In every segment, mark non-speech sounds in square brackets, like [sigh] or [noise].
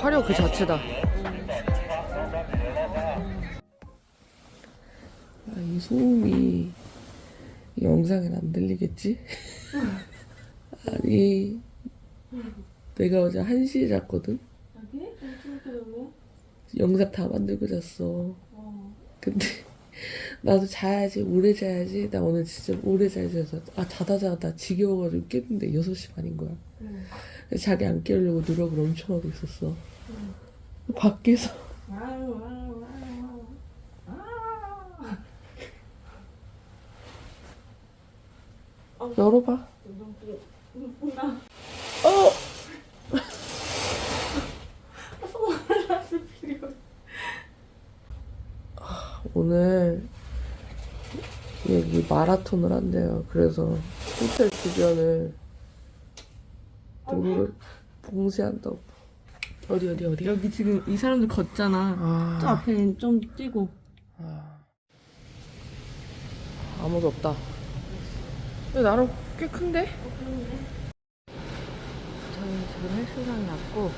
화려 그 자체다. 아, 이 소음이 이 영상엔 안 들리겠지? [laughs] 아니 내가 어제 1시에 잤거든? 영상 다 만들고 잤어 근데 [laughs] 나도 자야지 오래 자야지 나 오늘 진짜 오래 자야지 해서 아 자다 자다 지겨워가지고 깼는데 6시 반인 거야 자기 안 깨우려고 노력을 엄청 하고 있었어. 밖에서. 열어봐. 어! 아, 오늘 여기 마라톤을 한대요. 그래서 호텔 주변을 도로를 봉쇄한다고. 어디 어디 어디? 여기 지금 이 사람들 걷잖아. 저 아, 앞에 좀 뛰고. 아. 아무도 없다. 근데 나름 꽤 큰데? 저희 지금 헬스장에 왔고,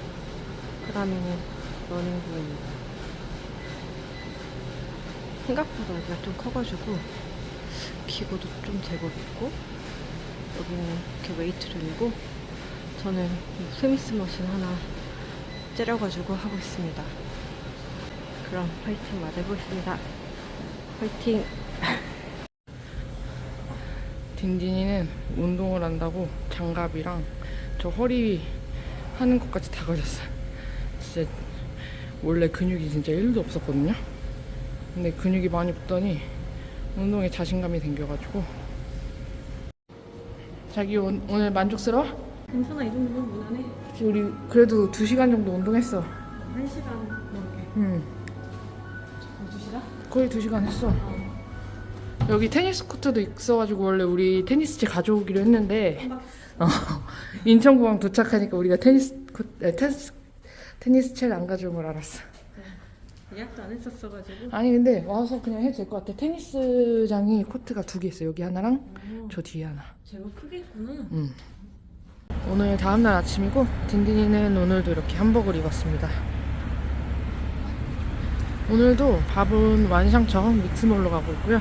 그 다음에는 러닝부입니다. 생각보다 여기가 좀 커가지고, 기구도 좀 제법 있고, 여기는 이렇게 웨이트 룸이고, 저는 이 스미스 머신 하나 째려가지고 하고 있습니다. 그럼 파이팅 맞아보겠습니다. 파이팅! [laughs] 딘딘이는 운동을 한다고 장갑이랑 저 허리 하는 것까지 다 가졌어. 진짜 원래 근육이 진짜 1도 없었거든요. 근데 근육이 많이 붙더니 운동에 자신감이 생겨가지고 자기 오, 오늘 만족스러워? 괜찮아, 이 정도면 무난해. 우리 그래도 2시간 정도 운동했어. 한 시간 넘게. 응. 두 시간? 거의 2시간 했어. 여기 테니스 코트도 있어가지고 원래 우리 테니스채 가져오기로 했는데 어, [laughs] 인천공항 도착하니까 우리가 테니스 코, 에, 테니스 테니스채를 안 가져온 걸 알았어. 예약도 안 했었어가지고. 아니 근데 와서 그냥 해도 될 것 같아. 테니스장이 코트가 두 개 있어. 여기 하나랑 어, 저 뒤에 하나. 제법 크겠구나. 응. 오늘 다음날 아침이고 딘딘이는 오늘도 이렇게 한복을 입었습니다. 오늘도 밥은 완샹청 믹스몰로 가고 있고요.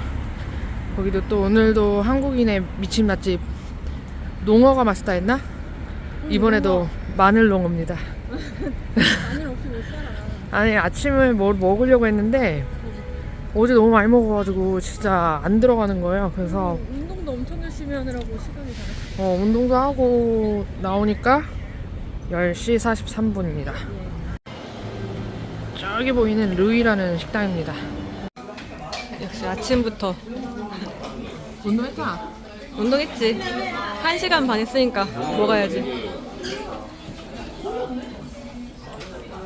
거기도 또 오늘도 한국인의 미친 맛집 농어가 마스터 했나? 이번에도 마늘 농어입니다. 마늘 없이 못 살아. 아니 아침을 뭘 먹으려고 했는데 어제 너무 많이 먹어가지고 진짜 안 들어가는 거예요. 그래서 운동도 엄청 열심히 하느라고 시간이 다. 어, 운동도 하고 나오니까 10시 43분입니다. 저기 보이는 루이라는 식당입니다. 역시 아침부터 운동했잖아. 운동했지. 한 시간 반 했으니까 먹어야지.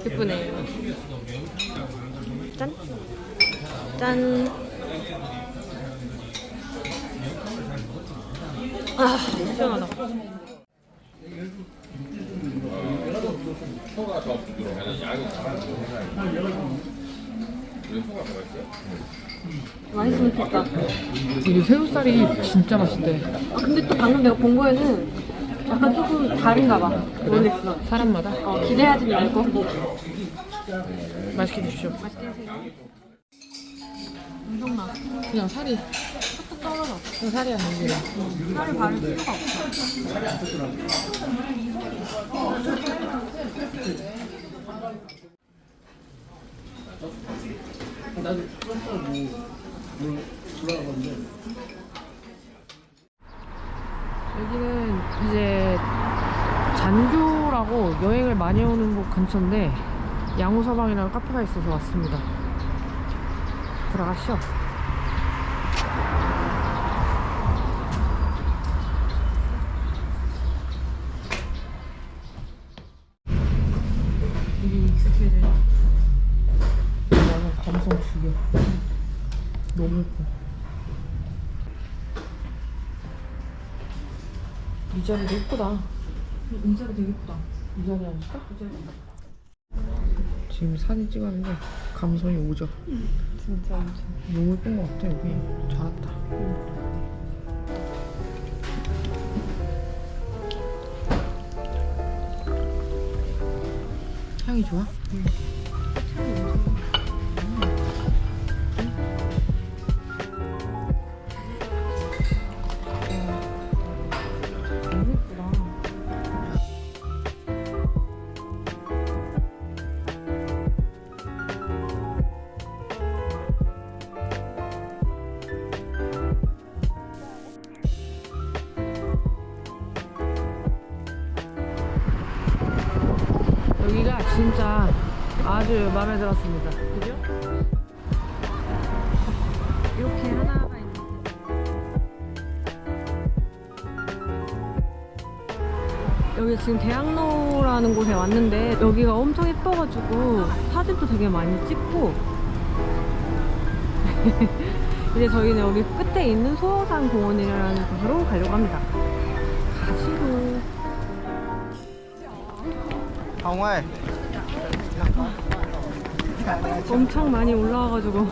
예쁘네요. 짠. 짠. 아, 시원하다. 맛있으면 좋겠다. 이게 새우살이 진짜 맛있대. 아, 근데 또 방금 내가 본 거에는 약간 조금 다른가 봐. 모르겠어. 사람마다 어, 기대하지 말고. 맛있게 드십시오. 운동 나. 그냥 살이. 그냥 살이 안 넘기네. 살을 바를 필요가 없어. 여기는 이제 잔교라고 여행을 많이 오는 곳 근처인데 양호서방이라는 카페가 있어서 왔습니다. 들어가시죠. 죽여. 너무 예뻐. 이 자리도 예쁘다. 이 자리 되게 예쁘다. 이 자리 앉을까? 이 자리. 지금 사진 찍었는데 감성이 오죠. 진짜 엄청. 너무 예쁜 것 같아 여기. 잘 왔다. 향이 좋아? 너 여기가 진짜 아주 마음에 들었습니다. 그죠? 이렇게 하나가 있는데. 여기 지금 대학로라는 곳에 왔는데 여기가 엄청 예뻐가지고 사진도 되게 많이 찍고 [laughs] 이제 저희는 여기 끝에 있는 소호산 공원이라는 곳으로 가려고 합니다. Ơi 엄청 많이 올라와가지고.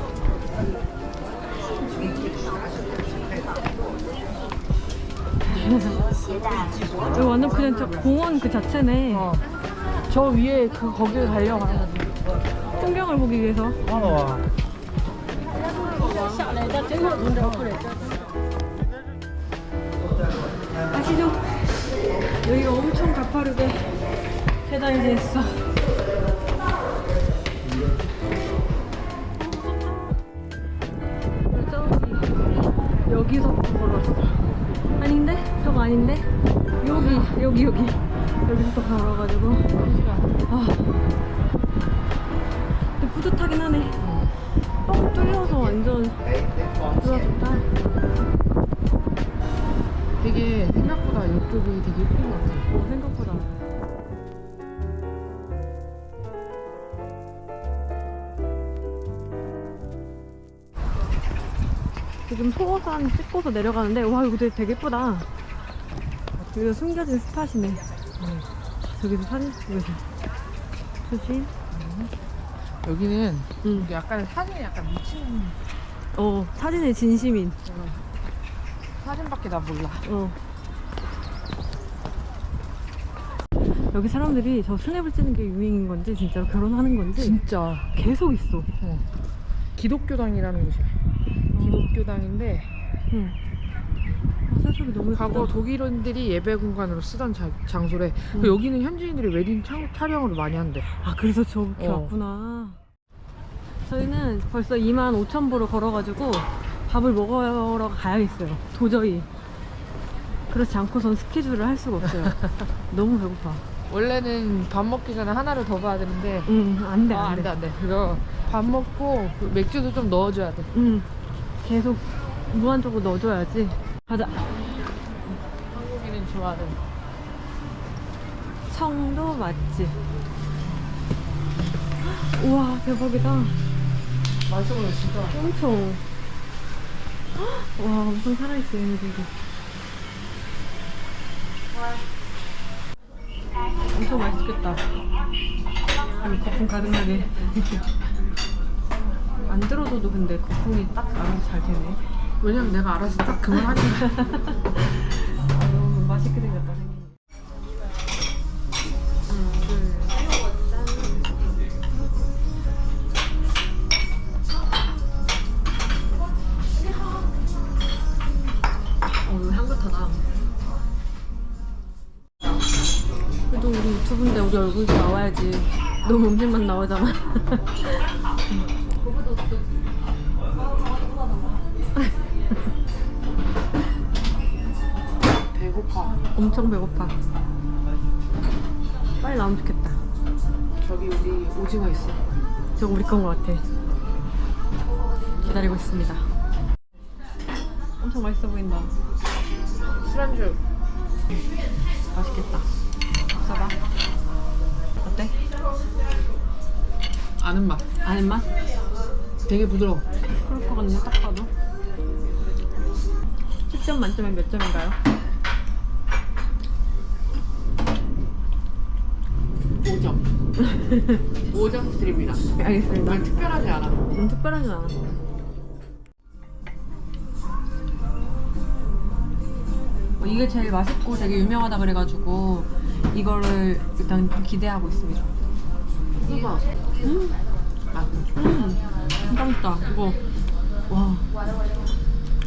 여기 완전 그냥 저 공원 그 자체네. 저 위에 그 거기 가려고 하거든. 풍경을 보기 위해서. Hello 가시죠? 여기가 엄청 가파르게 돼 있어. 저기 여기서부터 걸었어. 아닌데? 저거 아닌데? 여기 여기 여기. 여기서부터 걸어가지고. 아. 근데 뿌듯하긴 하네. 뻥 뚫려서 완전 좋아 좋다. 되게 생각보다 이쪽이 되게 예쁜 것 같아. 어, 생각보다 지금 소호산 찍고서 내려가는데 와 이거 되게, 되게 예쁘다. 여기가 숨겨진 스팟이네. 저기서 사진 찍고 계셔 그치? 여기는 응. 약간 사진에 약간 미친 어 사진의 진심인. 사진밖에 나 몰라. 어. 여기 사람들이 저 스냅을 찍는 게 유행인 건지 진짜로 결혼하는 건지 진짜. 계속 있어. 기독교당이라는 곳이야. 기독교당인데 응. 아, 새소리 너무 예쁘다. 과거 독일인들이 예배 공간으로 쓰던 자- 장소래. 음. 여기는 현지인들이 웨딩 촬- 촬영을 많이 한대. 아 그래서 저렇게 어. 왔구나. 저희는 벌써 2만 5천 보로 걸어가지고 밥을 먹으러 가야겠어요. 도저히. 그렇지 않고선 스케줄을 할 수가 없어요. [laughs] 너무 배고파. 원래는 밥 먹기 전에 하나를 더 봐야 되는데 응, 안 돼, 아, 안안 돼. 돼, 안 돼. 그거 밥 먹고 그 맥주도 좀 넣어줘야 돼. 응, 계속 무한적으로 넣어줘야지. 가자. 한국인은 좋아하는. 청도 맛집. 우와, 대박이다. 맛있어 보여, 진짜. 엄청. 와, 엄청 살아있어, 얘네들도. 엄청 맛있겠다. 거품 가득나게. [laughs] 안 들어줘도 근데 거품이 딱 알아서 잘 되네. 왜냐면 내가 알아서 딱 그만하니까. 아, [laughs] 너무 맛있게 생겼다. 어. 그래도 우리 유튜브인데 우리 얼굴도 나와야지. 너무 음식만 나오잖아. [laughs] 엄청 배고파. 빨리 나오면 좋겠다. 저기 우리 오징어 있어. 저거 우리 건 것 같아. 기다리고 있습니다. 엄청 맛있어 보인다. 술안주. 맛있겠다. 써봐. 어때? 아는 맛. 아는 맛? 되게 부드러워. 그럴 것 같네, 딱 봐도. 10점 만점에 몇 점인가요? 5점. 5점 [laughs] 드립니다. 알겠습니다. 난 특별하지 않아. 음, 특별하진 않아. 어, 이게 제일 맛있고 되게 유명하다 그래가지고 이거를 일단 좀 기대하고 있습니다. 음, 맛있어. 음, 진짜 맛있다. 이거 와,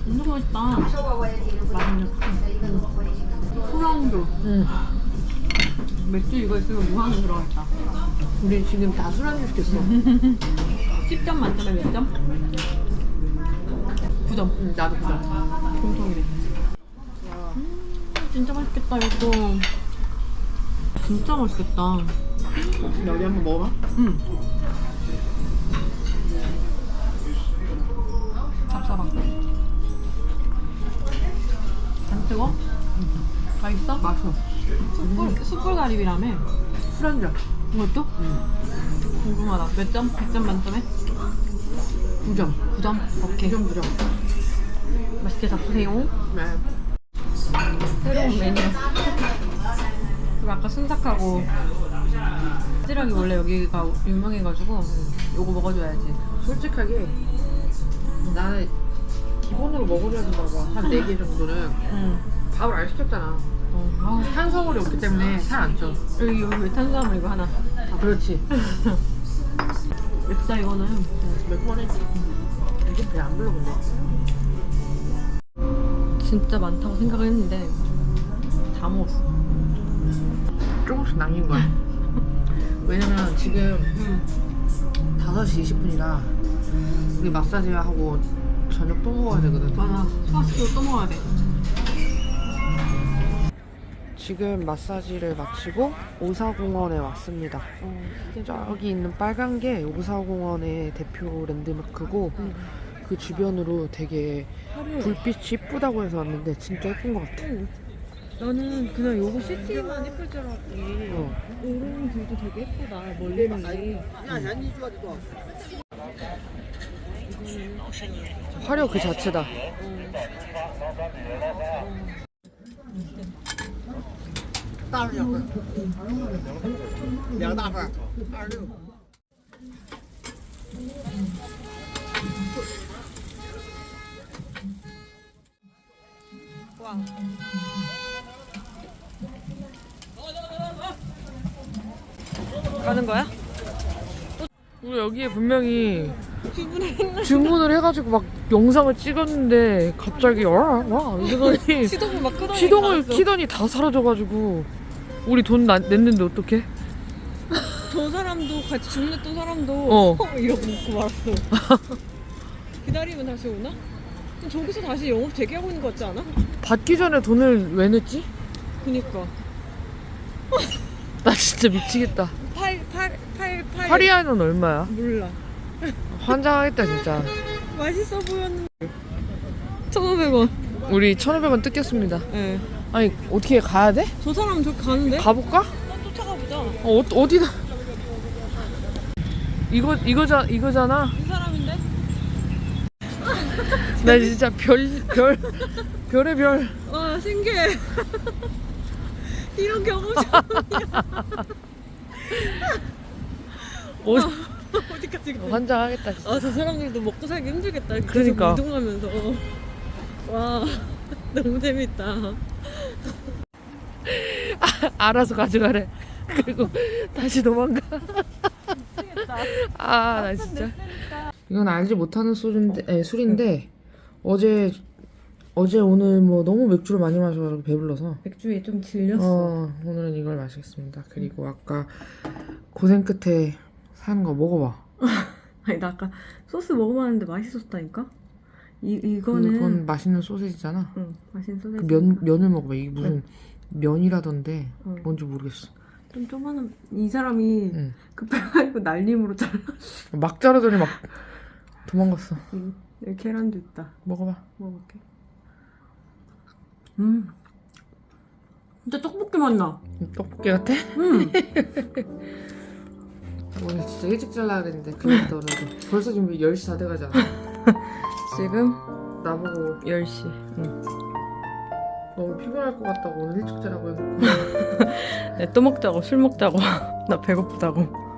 엄청 맛있다. 맛있네. 소랑도 응. 맥주 이거 있으면 무한으로 들어갔다. 우리 지금 다 술안주 시켰어. [laughs] 10점 만점에 몇 점? 9점. 응, 나도 그래. 공통이래. 음, 진짜 맛있겠다 이거. 진짜 맛있겠다. 여기 한번 먹어봐. 음. 짭짤하. 안 뜨거? 맛있어? 맛있어. 숯불, 숯불 가리비라며? 술안주야. 이것도? 응. 궁금하다. 몇 점? 100점 만점에? 9점. 9점? 오케이. 9점, 9점. 맛있게 잡수세요. 네. 새로운 메뉴. 그리고 아까 순삭하고 찌락이 원래 여기가 유명해가지고 요거 먹어줘야지. 솔직하게 나는 기본으로 먹으려 된다고 한 4개 정도는 응. 밥을 안 시켰잖아. 어, 아, 탄수화물이 없기 때문에 살 안 쪄. 여기 여기 왜 탄수화물 이거 하나. 아, 그렇지. [laughs] 맵다 이거는. 매콤하네. 이게 배 안 불러 근데. 진짜 많다고 생각을 했는데 다 먹었어. 조금씩 남긴 거야. [laughs] 왜냐면 지금 응. 5시 20분이라 우리 마사지 하고 저녁 또 먹어야 되거든. 맞아. 소화시키고 또 먹어야 돼. 지금 마사지를 마치고 오사공원에 왔습니다. 어, 저기 있는 빨간 게 오사공원의 대표 랜드마크고 응. 그 주변으로 되게. 불빛이 이쁘다고 해서 왔는데 진짜 예쁜 것 같아. 응. 나는 그냥 요거 시티만 예쁠 줄 알았지. 어. 이런 뷰도 되게 예쁘다. 멀리 있는 게. 화려 그 자체다. 가는 거야? 우리 여기에 분명히 주문을 해가지고 막 영상을 찍었는데 갑자기 와 와 이러더니 [laughs] 시동을 막 끄더니 시동을. 키더니 다 사라져가지고 우리 돈 나- 냈는데 어떡해? [laughs] 저 사람도 같이 주문했던 사람도 어. [laughs] 이러고 먹고 말았어. 기다리면 다시 오나? 저기서 다시 영업 대기하고 있는 거 같지 않아? 받기 전에 돈을 왜 냈지? 그니까. 나 진짜 미치겠다. 8, 8, 8, 8. 파리아는 얼마야? 몰라. 환장하겠다 진짜. 맛있어 보였는데. 1,500원. 우리 1,500원 뜯겼습니다. 예. 아니 어떻게 가야 돼? 저 사람 저기 가는데? 가볼까? 어, 쫓아가 보자. 어, 어 어디다? 이거 이거자 이거잖아. 이 사람인데? 나 진짜 별 별 별의 별. 와, 신기해. [laughs] 이런 경험 처음이야. [laughs] 어, [laughs] 어디까지 가? 환장하겠다. 진짜. 아, 저 사람들도 먹고 살기 힘들겠다. 계속 그러니까. 이동하면서. 와, [laughs] 너무 재밌다. 알아서 가져가래. [laughs] 그리고 다시 도망가. 아, 나 진짜. 이건 알지 못하는 소주인데, 에, 술인데 어제 어제 오늘 뭐 너무 맥주를 많이 마셔가지고 배불러서 맥주에 좀 질렸어. 어, 오늘은 이걸 마시겠습니다. 그리고 아까 고생 끝에 산거 먹어봐. [laughs] 아니, 나 아까 소스 먹어봤는데 맛있었다니까? 이, 이거는. 그건 맛있는 소세지잖아. 응, 맛있는 소스. 그면 면을 먹어봐. 이게 무슨 면이라던데 응. 뭔지 모르겠어. 좀 조만한. 이 사람이 응. 급해가지고 날림으로 잘라. [laughs] 막 자르더니 막 도망갔어. 응, 여기 계란도 있다. 먹어봐. 먹어볼게. 음. 진짜 떡볶이 맛 나. 떡볶이 같아? 음. [laughs] 오늘 진짜 일찍 잘라야 되는데 그냥 떨어져. 벌써 지금 10시 다 돼가잖아. [laughs] 지금 나보고 10시. 너무 피곤할 것 같다고 오늘 일찍 자라고 해놓고 [laughs] 네, 또 먹자고, 술 먹자고. [laughs] 나 배고프다고.